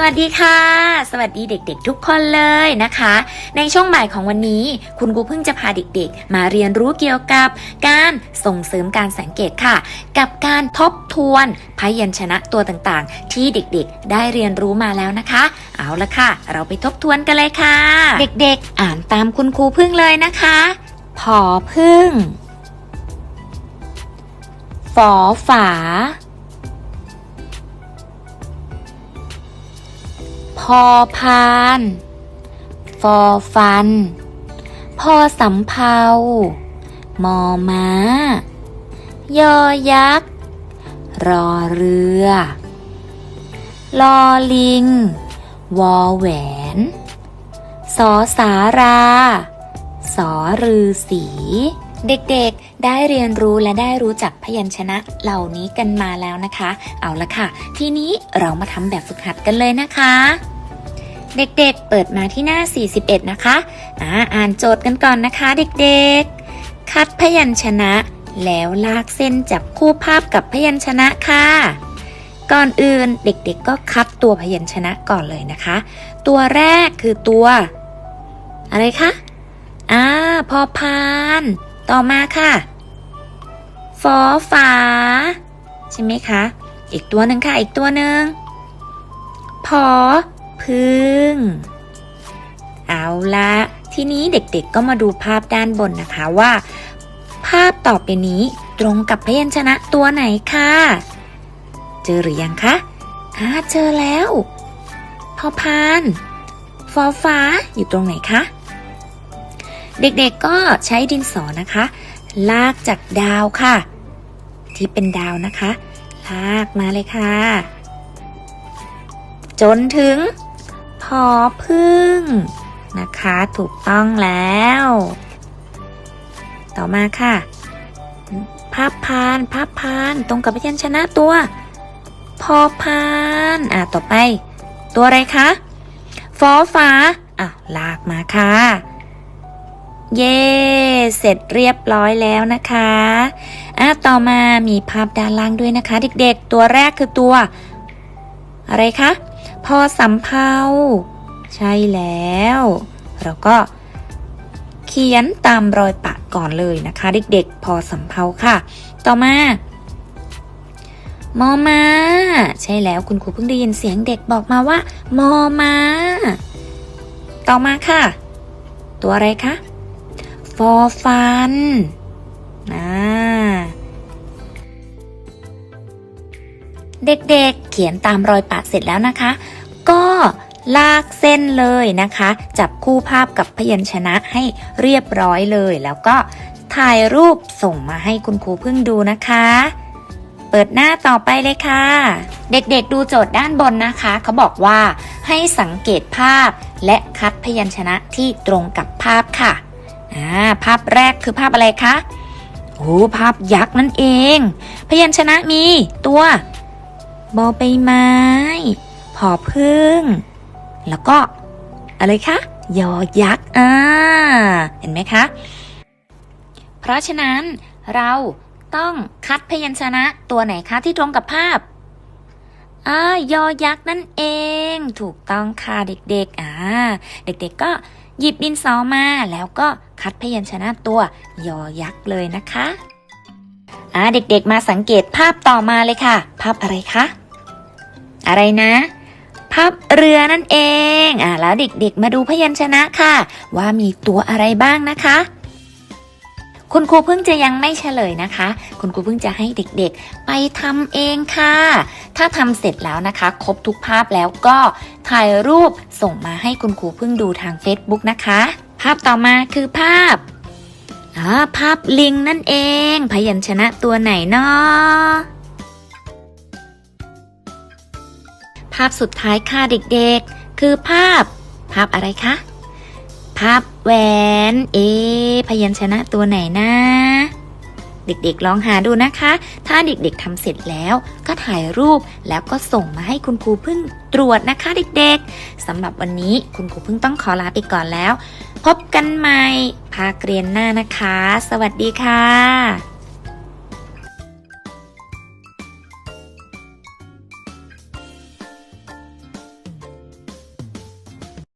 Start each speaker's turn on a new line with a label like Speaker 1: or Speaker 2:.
Speaker 1: สวัสดีค่ะ สวัสดีเด็กๆ ทุกคนเลยนะคะ ในช่วงบ่ายของวันนี้ คุณครูเพิ่งจะพาเด็กๆ มาเรียนรู้เกี่ยวกับการส่งเสริมการสังเกตค่ะ กับการทบทวนพยัญชนะตัวต่างๆ ที่เด็กๆ ได้เรียนรู้มาแล้วนะคะ เอาละค่ะ เราไปทบทวนกันเลยค่ะ เด็กๆ อ่านตามคุณครูพึ่งเลยนะคะผอพึ่งฝอฝา อพาน ฟอฟัน พอสำเภามอม้า ยอยักษ์ รอเรือ ลอลิง วอแหวน สอสารา สอรือสี เด็กๆ ได้เรียนรู้และได้รู้จักพยัญชนะเหล่านี้กันมาแล้วนะคะ เอาละค่ะ ทีนี้เรามาทำแบบฝึกหัดกันเลยนะคะ เด็กๆ เปิดมาที่หน้า 41 นะคะอ่าอ่านโจทย์กันก่อนนะคะเด็กๆ คัดพยัญชนะ แล้วลากเส้นจับคู่ภาพกับพยัญชนะค่ะ ก่อนอื่นเด็กๆ ก็คัดตัวพยัญชนะก่อนเลยนะคะ ตัวแรกคือตัว อะไรคะอ่าพอพาน ต่อมาค่ะฟอฝาใช่ไหมคะ อีกตัวหนึ่งค่ะ อีกตัวหนึ่งพอ พึ่ง เอาละทีนี้เด็กๆก็มาดูภาพด้านบนนะคะว่า ภาพต่อไปนี้ตรงกับพยัญชนะตัวไหนค่ะเจอหรือยังคะอ่าเจอแล้วพอพานฟอฟ้าอยู่ตรงไหนคะ เด็กๆก็ใช้ดินสอนะคะ ลากจากดาวค่ะ ที่เป็นดาวนะคะ ลากมาเลยค่ะ จนถึง พอพึ่งนะคะ ถูกต้องแล้ว ต่อมาค่ะภาพพานภาพพานตรงกับพยัญชนะตัว พอพานอะต่อไป ตัวอะไรคะฟอฟ้าอะลากมาค่ะเย่เสร็จเรียบร้อยแล้วนะคะอะต่อมามีภาพด้านล่างด้วยนะคะ เด็กๆ ตัวแรกคือตัว อะไรคะ พอสำเภาใช่แล้ว เราก็เขียนตามรอยปะก่อนเลยนะคะ เด็กๆ พอสำเภาค่ะ ต่อมามอมา ใช่แล้วคุณครูเพิ่งได้ยินเสียงเด็กบอกมาว่ามอมา ต่อมาค่ะ ตัวอะไรคะฟอฟันอ่า เด็กๆเขียนตามรอยปะเสร็จแล้วนะคะ ก็ลากเส้นเลยนะคะ จับคู่ภาพกับพยัญชนะให้เรียบร้อยเลย แล้วก็ถ่ายรูปส่งมาให้คุณครูพึ่งดูนะคะ เปิดหน้าต่อไปเลยค่ะ เด็กๆดูโจทย์ด้านบนนะคะ เขาบอกว่าให้สังเกตภาพและคัดพยัญชนะที่ตรงกับภาพค่ะอ่าภาพแรกคือภาพอะไรคะโอ้ภาพยักษ์นั่นเอง พยัญชนะมีตัว บอใบไม้ผอพึ่ง แล้วก็ อะไรคะ ยอยักษ์ อ่า เห็นไหมคะ เพราะฉะนั้นเราต้องคัดพยัญชนะตัวไหนคะที่ตรงกับภาพอ่ายอยักษ์นั่นเอง ถูกต้องค่ะเด็กๆ อ่า เด็กๆก็หยิบดินสอมาแล้วก็คัดพยัญชนะตัวยอยักษ์เลยนะคะ อ่าเด็กๆมาสังเกตภาพต่อมาเลยค่ะ ภาพอะไรคะ อะไรนะ ภาพเรือนั่นเอง อ่าแล้วเด็กๆมาดูพยัญชนะค่ะ ว่ามีตัวอะไรบ้างนะคะ คุณครูเพิ่งจะยังไม่เฉลยนะคะ คุณครูเพิ่งจะให้เด็กๆ ไปทำเองค่ะ ถ้าทำเสร็จแล้วนะคะ ครบทุกภาพแล้วก็ถ่ายรูปส่งมาให้คุณครูเพิ่งดูทาง Facebook นะคะ ภาพต่อมาคือภาพ อ๋อภาพลิงนั่นเอง พยัญชนะตัวไหนเนาะภาพสุดท้ายค่ะเด็กๆ คือภาพ ภาพอะไรคะ ภาพแหวน เอ พยัญชนะตัวไหนนะ เด็กๆลองหาดูนะคะ ถ้าเด็กๆทำเสร็จแล้วก็ถ่ายรูปแล้วก็ส่งมาให้คุณครูพึ่งตรวจนะคะเด็กๆสำหรับวันนี้คุณครูพึ่งต้องขอลาไปก่อนแล้ว พบกันใหม่ภาคเรียนหน้านะคะ สวัสดีค่ะ